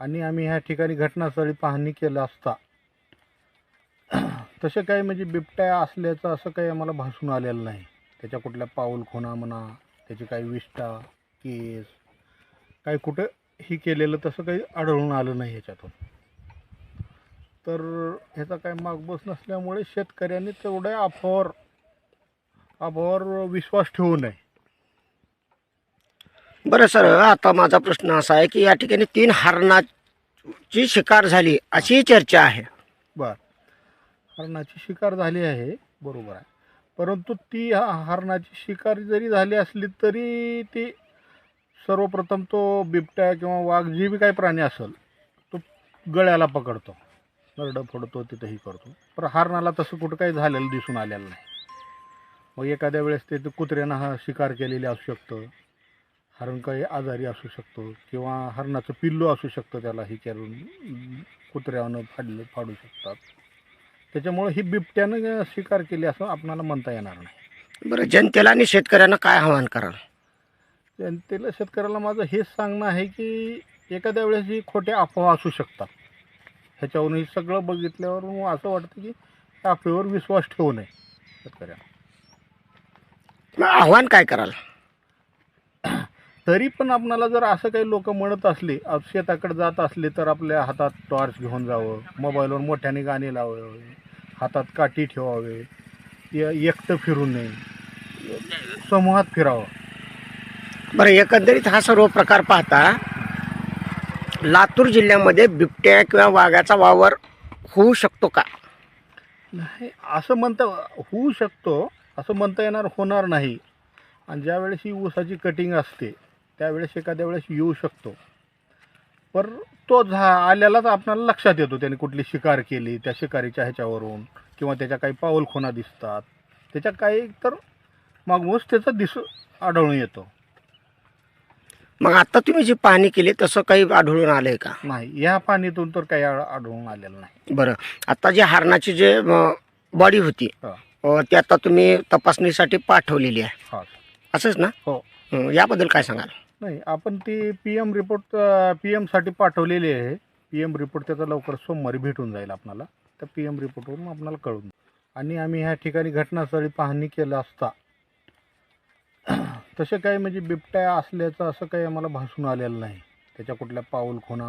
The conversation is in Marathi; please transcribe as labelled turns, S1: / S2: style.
S1: आणि आम्ही ह्या ठिकाणी घटनास्थळी पाहणी केलं असता. तसे काही म्हणजे बिबट्या असल्याचं असं काही आम्हाला भासून आलेलं नाही. त्याच्या कुठल्या पाऊल खुणा म्हणा त्याची काही विष्ठा केस काही कुठं ही केलेलं तसं काही आढळून आलं नाही ह्याच्यातून तर ह्याचा काही मागबस नसल्यामुळे शेतकऱ्यांनी तेवढ्या अफवावर अफवावर विश्वास ठेवू नये.
S2: बरं सर आता माझा प्रश्न असा आहे की या ठिकाणी तीन हरणाची शिकार झाली अशी चर्चा आहे.
S1: बर. हरणाची शिकार झाली आहे बरोबर आहे. परंतु ती हा- हरणाची शिकार जरी झाली असली तरी ती सर्वप्रथम तो बिबट्या किंवा वाघ जी बी काही प्राणी असेल तो गळ्याला पकडतो. नरडं फोडतो तिथंही करतो. पण हरणाला तसं कुठं काही झालेलं दिसून आलेलं नाही. मग एखाद्या वेळेस ते ते कुत्र्यानं हा शिकार केलेली असू शकतं. हरण काही आजारी असू शकतो किंवा हरणाचं पिल्लू असू शकतं त्याला हे करून कुत्र्यानं फाडलं फाडू शकतात. त्याच्यामुळे ही बिबट्यानं शिकार केली असं आपणाला म्हणता येणार नाही.
S2: बरं जनतेला आणि शेतकऱ्यांना काय आव्हान कराल?
S1: जनतेला शेतकऱ्याला माझं हेच सांगणं आहे की एखाद्या वेळेस ही खोट्या अफवा असू शकतात. ह्याच्यावरून हे सगळं बघितल्यावर असं वाटतं की त्या अफवेवर विश्वास ठेवू नये शेतकऱ्याला
S2: मग आव्हान काय कराल?
S1: तरी पण आपणाला जर असं काही लोक म्हणत असले शेताकडे जात असले तर आपल्या हातात टॉर्च घेऊन जावं मोबाईलवर मोठ्याने गाणी लावावे हातात काठी ठेवावे एकटं फिरू नये समूहात फिरावं.
S2: बरं एकंदरीत हा सर्व प्रकार पाहता लातूर जिल्ह्यामध्ये बिबट्या किंवा वाघाचा वावर होऊ शकतो का?
S1: नाही असं म्हणता होऊ शकतो असं म्हणता येणार होणार नाही. आणि ज्यावेळेस ही ऊसाची कटिंग असते त्यावेळेस एखाद्या वेळेस येऊ शकतो. पर तो झा आल्यालाच आपल्याला लक्षात येतो त्याने कुठली शिकार केली त्या शिकारीच्या ह्याच्यावरून किंवा त्याच्या काही पाऊलखुणा दिसतात. त्याच्या काही तर मागूनच त्याचा दिस आढळून येतो.
S2: मग आता तुम्ही जी पाहणी केली तसं काही आढळून आलंय का?
S1: नाही या पाणीतून तर काही आ- आढळून आलेलं नाही.
S2: बरं. आता जी हरणाची जे बॉडी होती
S1: हा.
S2: अ, ती आता तुम्ही तपासणीसाठी पाठवलेली आहे.
S1: हा.
S2: असंच ना?
S1: हो.
S2: हं, याबद्दल काय सांगाल?
S1: नाही आपण ती पी एम रिपोर्ट पी एमसाठी पाठवलेली आहे. पी एम रिपोर्ट त्याचा लवकर सोमवारी भेटून जाईल आपणाला. त्या पी एम रिपोर्टवरून आपल्याला कळून आणि आम्ही ह्या ठिकाणी घटनास्थळी पाहणी केलं असता तसे काही म्हणजे बिबट्या असल्याचं असं काही आम्हाला भासून आलेलं नाही. त्याच्या कुठल्या पाऊल खुणा